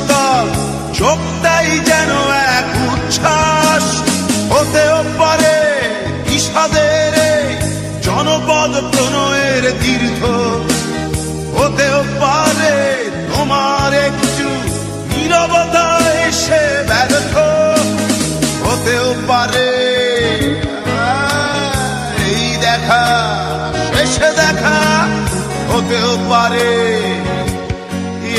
শীতল চোখটাই যেন এক উচ্ছ্বাস। হতেও পারে বিষাদের জনপদ প্রণয়ের তীর্থ হতেও পারে তোমার একটু নীরবতা এসে ব্যর্থ। হতেও পারে এই দেখা, শেষে দেখা। হতেও পারে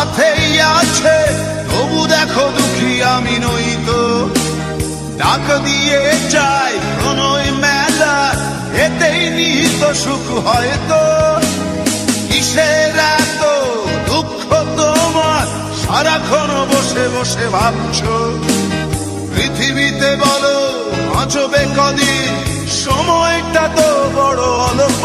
সাথেই আছে। তবু দেখো দুঃখী, আমি নই তো। ডাক দিয়ে যাই প্রণয় মেলা, এতেই নিহিত সুখ হয়তো কিসের এত দুঃখ তোমার? সারাক্ষণ বসে বসে ভাবছ। পৃথিবীতে বলো, বাঁচবে কদিন? সময়টা তো বড় অল্প।